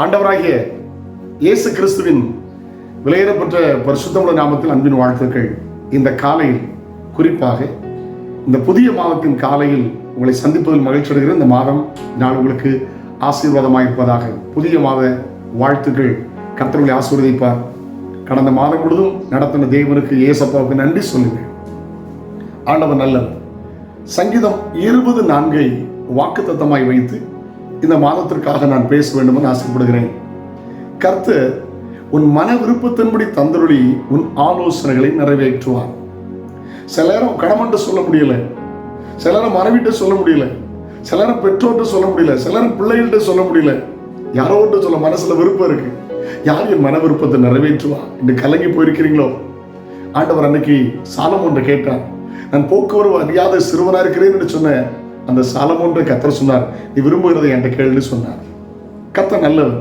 ஆண்டவராகிய இயேசு கிறிஸ்துவின் விலையேறப்பட்ட பரிசுத்தமுள்ள நாமத்தில் அன்பின் வாழ்த்துக்கள். இந்த காலையில் குறிப்பாக இந்த புதிய மாதத்தின் காலையில் உங்களை சந்திப்பதில் மகிழ்ச்சி அடைகிற இந்த மாதம் நான் உங்களுக்கு ஆசீர்வாதமாக இருப்பதாக. புதிய மாத வாழ்த்துக்கள். கர்த்தர்களை ஆசீர்வதிப்பார். கடந்த மாதம் முழுதும் நடத்தின தேவனுக்கு ஏசப்பாவுக்கு நன்றி சொல்லுங்கள். ஆண்டவர் நல்லவர். சங்கீதம் இருபது நான்கை வாக்குத்தத்தமாய் வைத்து இந்த மாதத்திற்காக நான் பேச வேண்டும் என்று ஆசைப்படுகிறேன். கர்த்து உன் மன விருப்பத்தின்படி தந்தருளி உன் ஆலோசனைகளை நிறைவேற்றுவார். சில நேரம் கடமன்ட்டு சொல்ல முடியல. சில நேரம் சொல்ல முடியல. சில நேரம் பெற்றோர்கிட்ட சொல்ல முடியல. சில நேரம் பிள்ளைகள்கிட்ட சொல்ல முடியல. யாரோட்ட சொல்ல மனசுல விருப்பம் இருக்கு. யார் என் மன விருப்பத்தை நிறைவேற்றுவா? என்று கலங்கி போயிருக்கிறீங்களோ? ஆண்டவர் அன்னைக்கு சாலமோன்றை கேட்டான் நான் போக்குவரவு அறியாத சிறுவனா இருக்கிறேன் என்று சொன்னேன். அந்த சாலமோன்ற கத்தர் சொன்னார் நீ விரும்புகிறதை என்கிட்ட கேளுன்னு சொன்னார். கத்த நல்லவர்.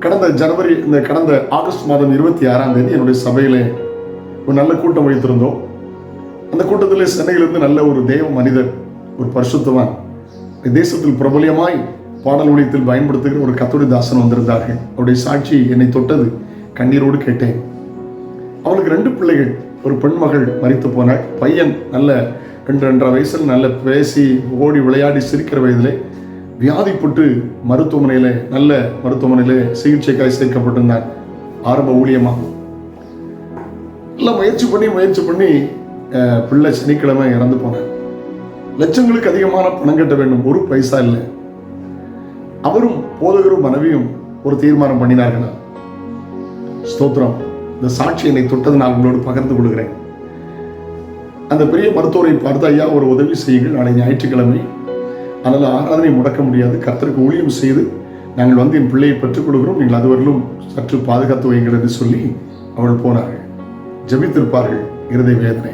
கடந்த ஜனவரி இந்த கடந்த ஆகஸ்ட் மாதம் இருபத்தி ஆறாம் தேதி என்னுடைய சபையிலே ஒரு நல்ல கூட்டம் வைத்திருந்தோம். அந்த கூட்டத்தில் சென்னையிலிருந்து நல்ல ஒரு தெய்வ மனிதர் ஒரு பரிசுத்தவான் தேசத்தில் பிரபலியமாய் பாடல் ஒழியத்தில் பயன்படுத்துகிற ஒரு கத்தோடி தாசன் வந்திருந்தார்கள். அவருடைய சாட்சி என்னை தொட்டது கண்ணீரோடு கேட்டேன். அவளுக்கு ரெண்டு பிள்ளைகள் ஒரு பெண்மகள் மறித்து போனாள். பையன் நல்ல ரெண்டு ரெண்டரை வயசில் நல்ல பேசி ஓடி விளையாடி சிரிக்கிற வயதிலே வியாதிப்பட்டு மருத்துவமனையில் நல்ல மருத்துவமனையில் சிகிச்சைக்காக சேர்க்கப்பட்டிருந்தார் ஆரம்ப ஊழியமாக எல்லாம் முயற்சி பண்ணி முயற்சி பண்ணி அஹ், பிள்ளை சனிக்கிழமை இறந்து போனேன் லட்சங்களுக்கு அதிகமான பணம் கட்ட வேண்டும் ஒரு பைசா இல்லை. அவரும் போதகரும் மனைவியும் ஒரு தீர்மானம் பண்ணினார்கள். ஸ்தோத்திரம். இந்த சாட்சி என்னை தொட்டது நான் உங்களோடு பகிர்ந்து கொள்கிறேன். அந்த பெரிய மருத்துவரை பார்த்து ஐயா ஒரு உதவி செய்யுங்கள். நாளை ஞாயிற்றுக்கிழமை அதனால் ஆராதனை முடக்க முடியாது. கர்த்தருக்கு ஊழியம் செய்து நாங்கள் வந்து என் பிள்ளையை பெற்றுக் கொடுக்கிறோம். நீங்கள் அதுவரையிலும் சற்று பாதுகாத்து வைங்கள் என்று சொல்லி அவள் போனார்கள். ஜெபித்திருப்பார்கள். இருதய வேதனை.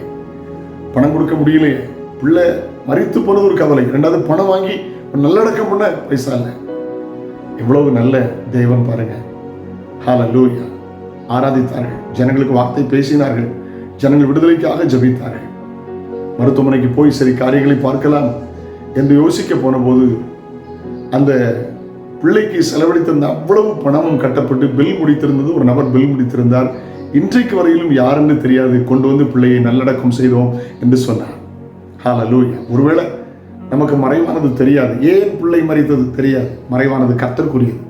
பணம் கொடுக்க முடியலையே. பிள்ளை மறித்து போனது ஒரு கவலை. ரெண்டாவது பணம் வாங்கி நல்லடக்கம் பண்ண பைசா இல்லை. எவ்வளவு நல்ல தெய்வம் பாருங்க. ஹalleluya. ஆராதித்தார்கள். ஜனங்களுக்கு வார்த்தை பேசினார்கள். ஜனங்கள் விடுதலைக்காக ஜபித்தார்கள். மருத்துவமனைக்கு போய் சரி காரியங்களை பார்க்கலாம் என்று யோசிக்க போன போது அந்த பிள்ளைக்கு செலவழித்திருந்த அவ்வளவு பணமும் கட்டப்பட்டு பில் முடித்திருந்தது. ஒரு நபர் பில் முடித்திருந்தார். இன்றைக்கு வரையிலும் யாருன்னு தெரியாது. கொண்டு வந்து பிள்ளையை நல்லடக்கம் செய்தோம் என்று சொன்னார். ஹalleluya. ஒருவேளை நமக்கு மறைவானது தெரியாது. ஏன் பிள்ளை மறைத்தது தெரியாது? மறைவானது கத்தற்குரியது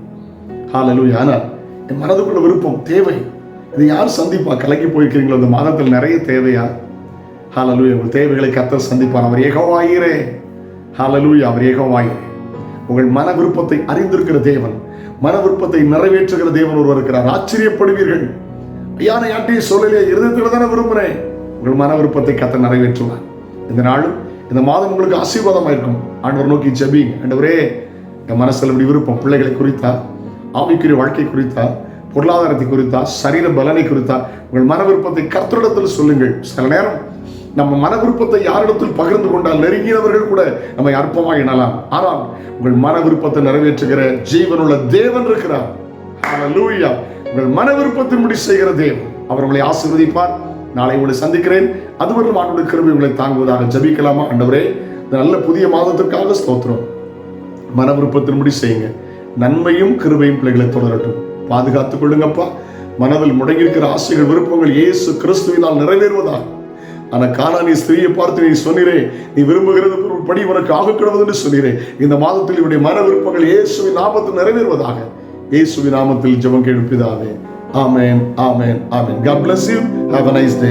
ஹalleluya. ஆனால் என் மனதுக்குள்ள விருப்பம் தேவை. இது யார் சந்திப்பா? கலக்கி போயிருக்கிறீங்களோ? அந்த மாதத்தில் நிறைய தேவையா? ஹாலலூயா உங்கள் தேவைகளை கத்த சந்திப்பார். அவர் ஏகவாயிரே ஹாலலூயா அவர் ஏகவாயிரே உங்கள் மன விருப்பத்தை அறிந்திருக்கிற தேவன் மன விருப்பத்தை நிறைவேற்றுகிற தேவன் ஒருவர் இருக்கிறார். ஆச்சரியப்படுவீர்கள். யானை நான் சொல்லலையே. இருதயத்தில் தானே விரும்புகிறேன் உங்கள் மன விருப்பத்தை கத்த நிறைவேற்றுவார். இந்த நாளும் இந்த மாதம் உங்களுக்கு ஆசீர்வாதமாக இருக்கும். ஆண்டவர் நோக்கி ஜபி ஆண்டவரே என் மனசில் இப்படி விருப்பம். பிள்ளைகளை குறித்தா ஆவிக்குரிய வாழ்க்கை குறித்தா பொருளாதாரத்தை குறித்தா சரீர பலனை குறித்தா உங்கள் மன விருப்பத்தை கர்த்தரிடத்தில் சொல்லுங்கள். சில நேரம் நம்ம மன விருப்பத்தை யாரிடத்தில் பகிர்ந்து கொண்டால் நெருங்கினவர்கள் கூட நம்மை அற்பமாக எண்ணலாம். ஆனால் உங்கள் மன விருப்பத்தை நிறைவேற்றுகிற ஜீவனுள்ள தேவன் இருக்கிறார். ஹalleluya உங்கள் மன விருப்பத்தின்படி செய்கிற தேவன். அவர் உங்களை ஆசீர்வதிப்பார். நாளை உங்களை சந்திக்கிறேன். அதுவரை ஆண்டோட கிருபை உங்களை தாங்குவதாக ஜபிக்கலாமா? ஆண்டவரே நல்ல புதிய மாதத்திற்காக ஸ்தோத்திரம். மன விருப்பத்தின்படி செய்யுங்க. நன்மையும் கிருபையும் பிள்ளைகளை தொடரட்டும். பாதுகாத்துக் கொள்ளுங்கப்பா. மனதில் முடங்கியிருக்கிற ஆசைகள் விருப்பங்கள் இயேசு கிறிஸ்துவினால் நிறைவேறுவதாக. ஆனா காணா நீ ஸ்திரீயை பார்த்து நீ சொன்னீரே நீ விரும்புகிறது ஒரு படி உனக்கு ஆக கிடவது என்று சொன்னீரே. இந்த மாதத்தில் இவருடைய மன விருப்பங்கள் இயேசுவின் நாமத்தில் நிறைவேறுவதாக. இயேசுவின் நாமத்தில் ஜெபம் கேட்பிதாவே amen amen amen. God bless you have a nice day